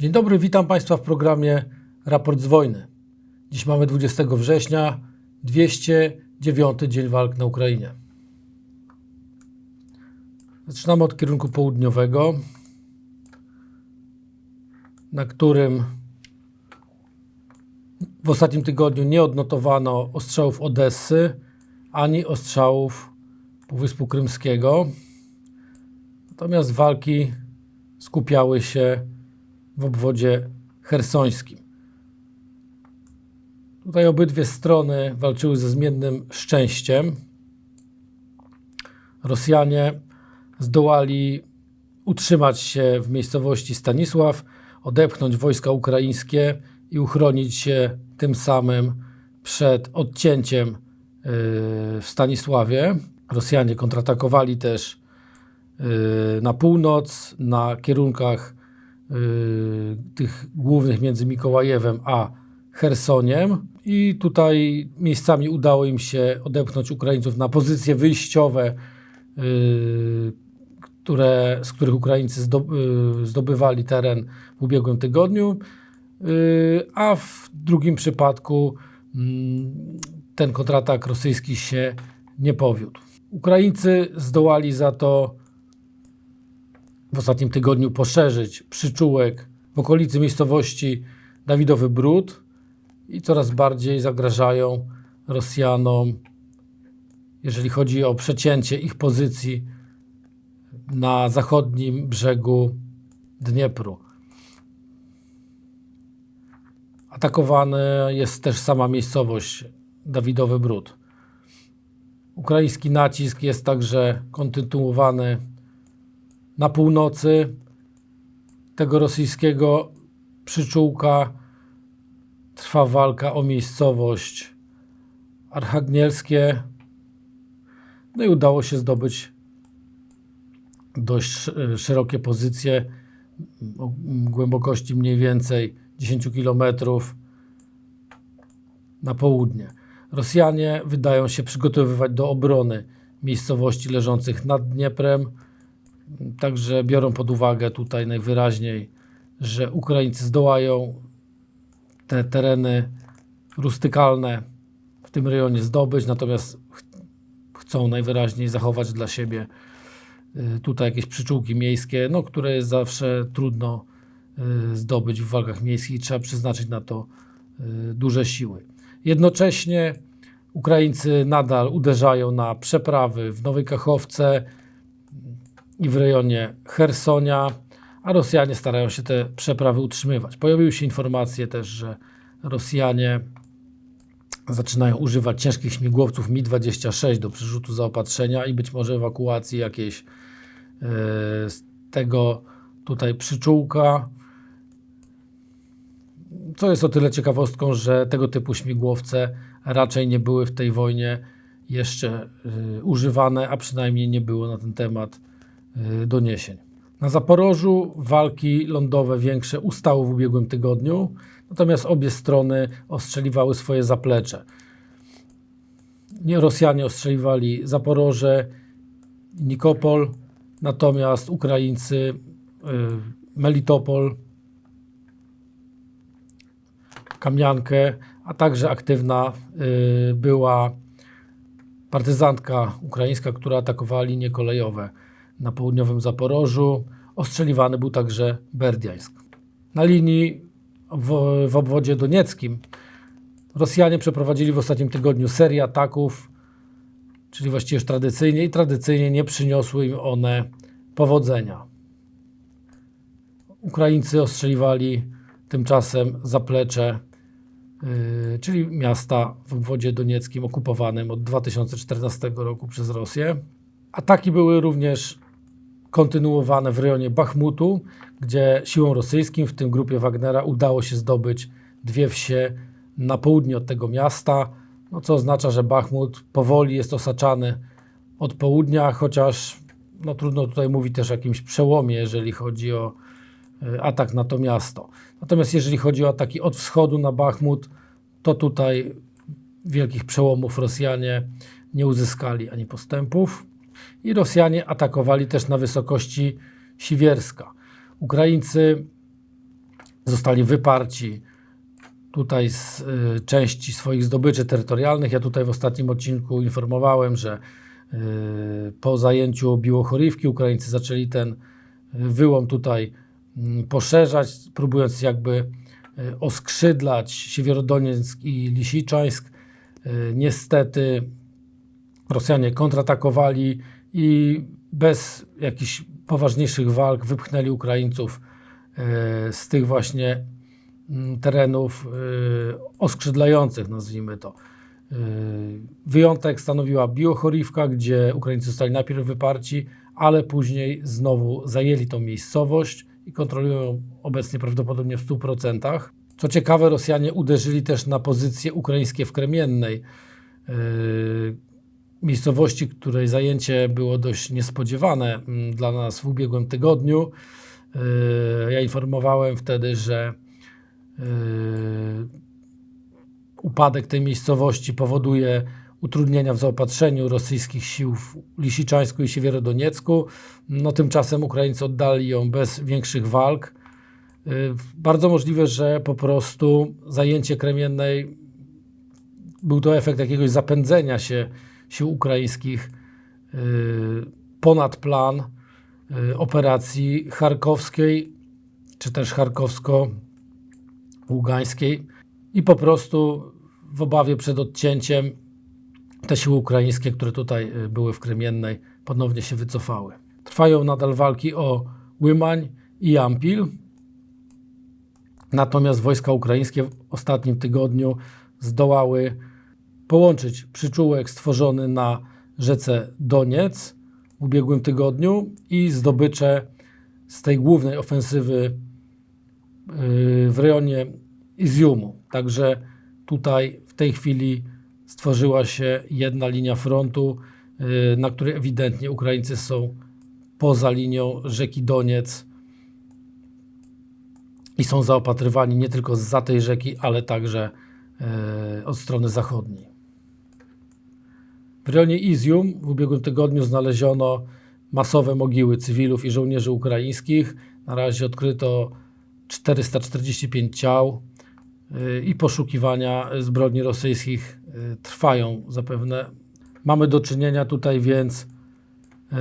Dzień dobry, witam Państwa w programie Raport z wojny. Dziś mamy 20 września, 209 dzień walk na Ukrainie. Zaczynamy od kierunku południowego, na którym w ostatnim tygodniu nie odnotowano ostrzałów Odessy ani ostrzałów Półwyspu Krymskiego. Natomiast walki skupiały się w obwodzie hersońskim. Tutaj obydwie strony walczyły ze zmiennym szczęściem. Rosjanie zdołali utrzymać się w miejscowości Stanisław, odepchnąć wojska ukraińskie i uchronić się tym samym przed odcięciem yy, w Stanisławie. Rosjanie kontratakowali też yy, na północ, na kierunkach tych głównych między Mikołajewem a Chersoniem. I tutaj miejscami udało im się odepchnąć Ukraińców na pozycje wyjściowe, yy, które, z których Ukraińcy yy, zdobywali teren w ubiegłym tygodniu. A w drugim przypadku mm, ten kontratak rosyjski się nie powiódł. Ukraińcy zdołali za to w ostatnim tygodniu poszerzyć przyczółek w okolicy miejscowości Dawidowy Bród i coraz bardziej zagrażają Rosjanom, jeżeli chodzi o przecięcie ich pozycji na zachodnim brzegu Dniepru. Atakowana jest też sama miejscowość Dawidowy Bród. Ukraiński nacisk jest także kontynuowany na północy tego rosyjskiego przyczółka. Trwa walka o miejscowość Archagnielskie. No i udało się zdobyć dość e, szerokie pozycje o głębokości mniej więcej 10 km na południe. Rosjanie wydają się przygotowywać do obrony miejscowości leżących nad Dnieprem. Także biorą pod uwagę tutaj najwyraźniej, że Ukraińcy zdołają te tereny rustykalne w tym rejonie zdobyć, natomiast ch- chcą najwyraźniej zachować dla siebie y, tutaj jakieś przyczółki miejskie, no, które jest zawsze trudno y, zdobyć w walkach miejskich trzeba przeznaczyć na to y, duże siły. Jednocześnie Ukraińcy nadal uderzają na przeprawy w Nowej Kachowce i w rejonie Hersonia, a Rosjanie starają się te przeprawy utrzymywać. Pojawiły się informacje też, że Rosjanie zaczynają używać ciężkich śmigłowców Mi-26 do przerzutu zaopatrzenia i być może ewakuacji jakiejś e, z tego tutaj przyczółka. Co jest o tyle ciekawostką, że tego typu śmigłowce raczej nie były w tej wojnie jeszcze y, używane, a przynajmniej nie było na ten temat doniesień. Na Zaporożu walki lądowe większe ustały w ubiegłym tygodniu, natomiast obie strony ostrzeliwały swoje zaplecze. Nie Rosjanie ostrzeliwali Zaporoże, Nikopol, natomiast Ukraińcy y, Melitopol, Kamiankę, a także aktywna y, była partyzantka ukraińska, która atakowała linie kolejowe na południowym Zaporożu. Ostrzeliwany był także Berdiańsk. Na linii w, w obwodzie donieckim Rosjanie przeprowadzili w ostatnim tygodniu serię ataków, czyli właściwie już tradycyjnie i tradycyjnie nie przyniosły im one powodzenia. Ukraińcy ostrzeliwali tymczasem zaplecze Yy, czyli miasta w obwodzie donieckim okupowanym od 2014 roku przez Rosję. Ataki były również kontynuowane w rejonie Bachmutu, gdzie siłom rosyjskim, w tym grupie Wagnera, udało się zdobyć dwie wsie na południe od tego miasta, no co oznacza, że Bachmut powoli jest osaczany od południa, chociaż no, trudno tutaj mówić też o jakimś przełomie, jeżeli chodzi o y, atak na to miasto. Natomiast jeżeli chodzi o ataki od wschodu na Bachmut, to tutaj wielkich przełomów Rosjanie nie uzyskali ani postępów. I Rosjanie atakowali też na wysokości Siwierska. Ukraińcy zostali wyparci tutaj z y, części swoich zdobyczy terytorialnych. Ja tutaj w ostatnim odcinku informowałem, że y, po zajęciu Biłochorywki Ukraińcy zaczęli ten y, wyłom tutaj mm, poszerzać, próbując jakby oskrzydlać Siewierodonieck i Lisiczańsk. Niestety Rosjanie kontratakowali i bez jakichś poważniejszych walk wypchnęli Ukraińców y, z tych właśnie mm, terenów y, oskrzydlających, nazwijmy to. Y, Wyjątek stanowiła Biochorivka, gdzie Ukraińcy zostali najpierw wyparci, ale później znowu zajęli tą miejscowość i kontrolują ją obecnie prawdopodobnie w 100%. Co ciekawe, Rosjanie uderzyli też na pozycje ukraińskie w Kremiennej, miejscowości, której zajęcie było dość niespodziewane mm, dla nas w ubiegłym tygodniu. Yy, Ja informowałem wtedy, że yy, upadek tej miejscowości powoduje utrudnienia w zaopatrzeniu rosyjskich sił w Lisiczańsku i Siewierodoniecku. No tymczasem Ukraińcy oddali ją bez większych walk. Y, Bardzo możliwe, że po prostu zajęcie Kremiennej był to efekt jakiegoś zapędzenia się sił ukraińskich y, ponad plan y, operacji charkowskiej, czy też charkowsko-ługańskiej i po prostu w obawie przed odcięciem te siły ukraińskie, które tutaj y, były w Kremiennej, ponownie się wycofały. Trwają nadal walki o Łymań i Jampil. Natomiast wojska ukraińskie w ostatnim tygodniu zdołały połączyć przyczółek stworzony na rzece Doniec w ubiegłym tygodniu i zdobycze z tej głównej ofensywy yy, w rejonie Iziumu. Także tutaj w tej chwili stworzyła się jedna linia frontu, yy, na której ewidentnie Ukraińcy są poza linią rzeki Doniec i są zaopatrywani nie tylko za tej rzeki, ale także yy, od strony zachodniej. W rejonie Izium w ubiegłym tygodniu znaleziono masowe mogiły cywilów i żołnierzy ukraińskich. Na razie odkryto 445 ciał y, i poszukiwania zbrodni rosyjskich y, trwają zapewne. Mamy do czynienia tutaj więc, y,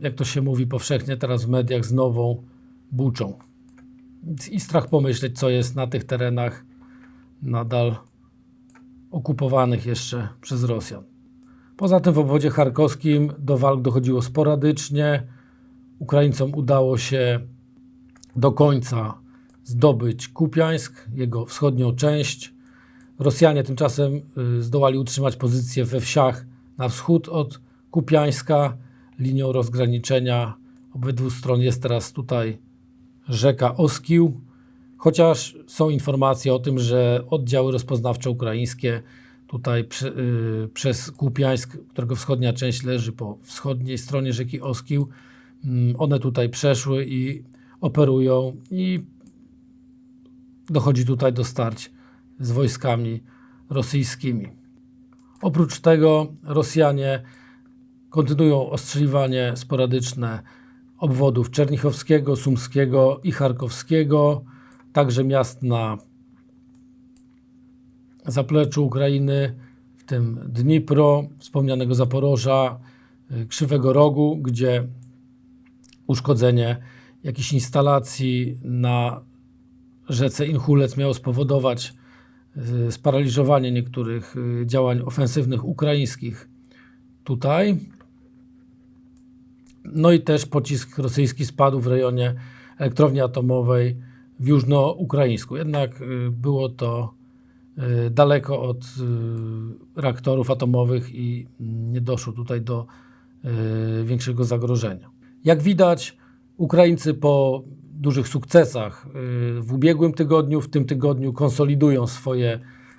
jak to się mówi powszechnie teraz w mediach, z nową buczą. I strach pomyśleć, co jest na tych terenach nadal okupowanych jeszcze przez Rosjan. Poza tym w obwodzie charkowskim do walk dochodziło sporadycznie. Ukraińcom udało się do końca zdobyć Kupiańsk, jego wschodnią część. Rosjanie tymczasem y, zdołali utrzymać pozycję we wsiach na wschód od Kupiańska. Linią rozgraniczenia obydwu stron jest teraz tutaj rzeka Oskił. Chociaż są informacje o tym, że oddziały rozpoznawcze ukraińskie tutaj przy, y, przez Kupiańsk, którego wschodnia część leży po wschodniej stronie rzeki Oskił, mm, one tutaj przeszły i operują i dochodzi tutaj do starć z wojskami rosyjskimi. Oprócz tego Rosjanie kontynuują ostrzeliwanie sporadyczne obwodów Czernichowskiego, Sumskiego i Charkowskiego, także miast na zapleczu Ukrainy, w tym Dnipro, wspomnianego Zaporoża, y, Krzywego Rogu, gdzie uszkodzenie jakichś instalacji na rzece Inchulec miało spowodować y, sparaliżowanie niektórych y, działań ofensywnych ukraińskich tutaj. No i też pocisk rosyjski spadł w rejonie elektrowni atomowej w Jużno-Ukraińsku. Jednak było to daleko od y, reaktorów atomowych i nie doszło tutaj do y, większego zagrożenia. Jak widać, Ukraińcy po dużych sukcesach w ubiegłym tygodniu, w tym tygodniu konsolidują swoje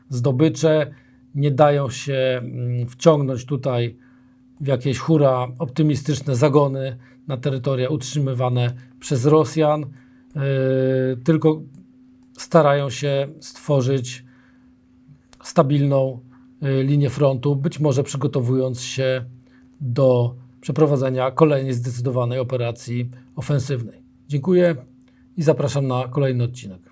zdobycze, nie dają się mm, wciągnąć tutaj w jakieś hura optymistyczne zagony na terytoria utrzymywane przez Rosjan, tylko starają się stworzyć stabilną y, linię frontu, być może przygotowując się do przeprowadzenia kolejnej zdecydowanej operacji ofensywnej. Dziękuję i zapraszam na kolejny odcinek.